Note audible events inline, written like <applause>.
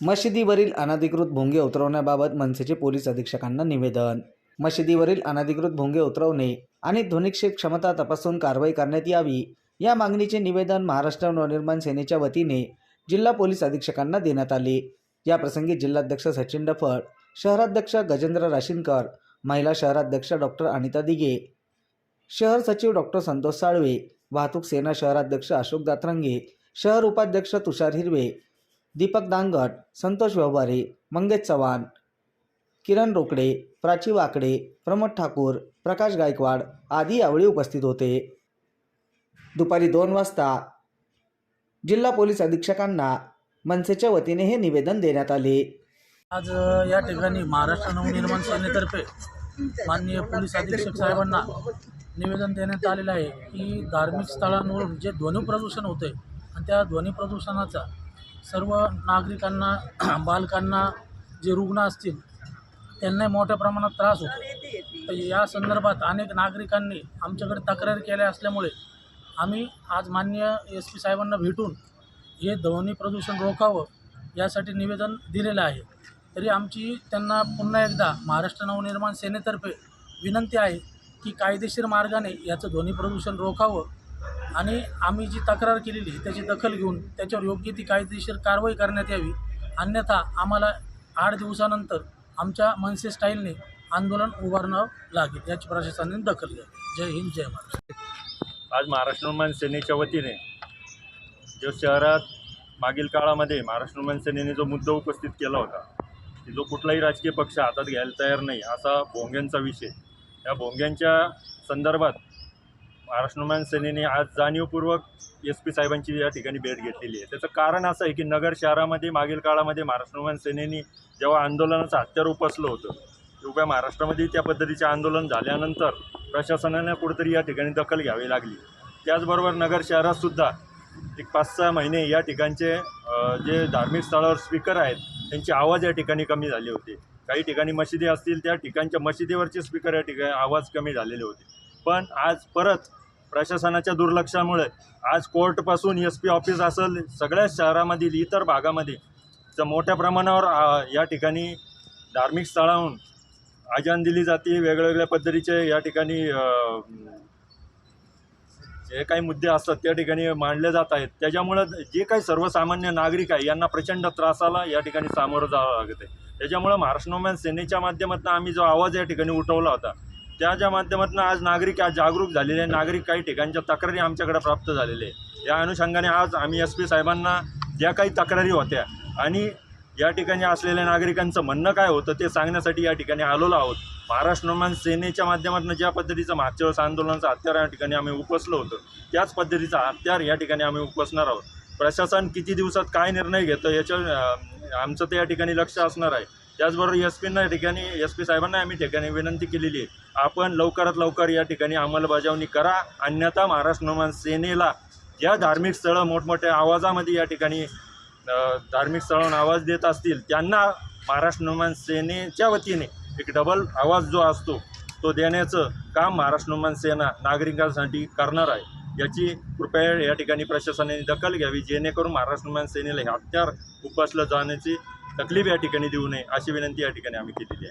मशिदीवरील अनधिकृत भोंगे उतरवण्याबाबत मनसेचे पोलीस अधीक्षकांना निवेदन. मशिदीवरील अनधिकृत भोंगे उतरवणे आणि ध्वनिक्षेप क्षमता तपासून कारवाई करण्यात यावी या मागणीचे निवेदन महाराष्ट्र नवनिर्माण सेनेच्या वतीने जिल्हा पोलीस अधीक्षकांना देण्यात आले. या प्रसंगी जिल्हाध्यक्ष सचिन डफळ शहराध्यक्ष गजेंद्र राशीनकर महिला शहराध्यक्ष डॉक्टर अनिता दिगे शहर सचिव डॉक्टर संतोष साळवे वाहतूक सेना शहराध्यक्ष अशोक दातरंगे शहर उपाध्यक्ष तुषार हिरवे दीपक दांगट संतोष व्यवहारे मंगेश चव्हाण किरण रोकडे प्राची वाकडे प्रमोद ठाकूर प्रकाश गायकवाड आदी यावेळी उपस्थित होते. दुपारी दोन वाजता जिल्हा पोलीस अधीक्षकांना मनसेच्या वतीने हे निवेदन देण्यात आले. आज या ठिकाणी महाराष्ट्र नवनिर्माण सेनेतर्फे माननीय पोलीस अधीक्षक साहेबांना निवेदन देण्यात आलेलं आहे की धार्मिक स्थळांवरून जे ध्वनी प्रदूषण होते आणि त्या ध्वनी प्रदूषणाचा सर्व नागरिकांना <clears throat> बालकांना जे रुग्ण असतील त्यांना मोठ्या प्रमाणात त्रास होतो. तर या संदर्भात अनेक नागरिकांनी आमच्याकडे तक्रार केल्या असल्यामुळे आम्ही आज माननीय एस पी साहेबांना भेटून हे ध्वनी प्रदूषण रोखावं यासाठी निवेदन दिलेलं आहे. तरी आमची त्यांना पुन्हा एकदा महाराष्ट्र नवनिर्माण सेनेतर्फे विनंती आहे की कायदेशीर मार्गाने याचं ध्वनी प्रदूषण रोखावं आणि आम्ही जी तक्रार केलेली आहे त्याची दखल घेऊन त्याच्यावर योग्य ती कायदेशीर कारवाई करण्यात यावी. अन्यथा आम्हाला आठ दिवसानंतर आमच्या मनसे स्टाईलने आंदोलन उभारणं लागेल. याची प्रशासनाने दखल घ्यावी. जय हिंद जय महाराष्ट्र. आज महाराष्ट्र निर्माण सेनेच्या वतीने जो शहरात मागील काळामध्ये महाराष्ट्र निर्माण सेनेने जो मुद्दा उपस्थित केला होता की जो कुठलाही राजकीय पक्ष हातात घ्यायला तयार नाही असा भोंग्यांचा विषय. या भोंग्यांच्या संदर्भात महाराष्ट्र सेनेने आज जाणीवपूर्वक एस पी साहेबांची या ठिकाणी भेट घेतलेली आहे. त्याचं कारण असं आहे की नगर शहरामध्ये मागील काळामध्ये महाराष्ट्र सेनेने जेव्हा आंदोलनाचं हत्यार उपसलं होतं उभ्या महाराष्ट्रामध्ये त्या पद्धतीचे आंदोलन झाल्यानंतर प्रशासनाने कुठेतरी या ठिकाणी दखल घ्यावी लागली. त्याचबरोबर नगर शहरातसुद्धा एक पाच सहा महिने या ठिकाणचे जे धार्मिक स्थळावर स्पीकर आहेत त्यांचे आवाज या ठिकाणी कमी झाले होते. काही ठिकाणी मशिदी असतील त्या ठिकाणच्या मशिदीवरचे स्पीकर या ठिकाणी आवाज कमी झालेले होते. पण आज परत प्रशासनाच्या दुर्लक्षामुळे आज कोर्टपासून एस पी ऑफिस असेल सगळ्याच शहरामधील इतर भागामध्ये ज मोठ्या प्रमाणावर या ठिकाणी धार्मिक स्थळाहून आजान दिली जाते. वेगवेगळ्या पद्धतीचे या ठिकाणी जे काही मुद्दे असतात त्या ठिकाणी मांडले जात आहेत. त्याच्यामुळं जे काही सर्वसामान्य नागरिक आहे यांना प्रचंड त्रासाला या ठिकाणी सामोरं जावं लागत आहे त्याच्यामुळं महाराष्ट्र नोमॅन सेनेच्या माध्यमातून आम्ही जो आवाज या ठिकाणी उठवला होता त्याच्या माध्यमातून आज नागरिक आज जागरूक झालेले आहे नागरिक काही ठिकाणच्या तक्रारी आमच्याकडे प्राप्त झालेले आहे या अनुषंगाने आज आम्ही एस पी साहेबांना ज्या काही तक्रारी होत्या आणि या ठिकाणी असलेल्या नागरिकांचं म्हणणं काय होतं ते सांगण्यासाठी या ठिकाणी आलेलो आहोत. महाराष्ट्र निर्माण सेनेच्या माध्यमातून ज्या पद्धतीचं मागच्या वेळेस आंदोलनाचं हत्यार या ठिकाणी आम्ही उपसलं होतं त्याच पद्धतीचं हत्यार या ठिकाणी आम्ही उपसणार आहोत. प्रशासन किती दिवसात काय निर्णय घेतं याच्या आमचं ते या ठिकाणी लक्ष असणार आहे. त्याचबरोबर एस पींना या ठिकाणी एस पी साहेबांना आम्ही ठिकाणी विनंती केलेली आहे. आपण लवकरात लवकर या ठिकाणी अंमलबजावणी करा. अन्यथा महाराष्ट्र निर्माण सेनेला ज्या धार्मिक स्थळं मोठमोठ्या आवाजामध्ये या ठिकाणी धार्मिक स्थळांना आवाज देत असतील त्यांना महाराष्ट्र निर्माण सेनेच्या वतीने एक डबल आवाज जो असतो तो देण्याचं काम महाराष्ट्र निर्माण सेना नागरिकांसाठी करणार आहे. याची कृपया या ठिकाणी प्रशासनाने दखल घ्यावी जेणेकरून महाराष्ट्र निर्माण सेनेला हे हत्यार उपसलं जाण्याची तकलीफ या ठिकाणी देऊ नये अशी विनंती या ठिकाणी आम्ही केलेली आहे.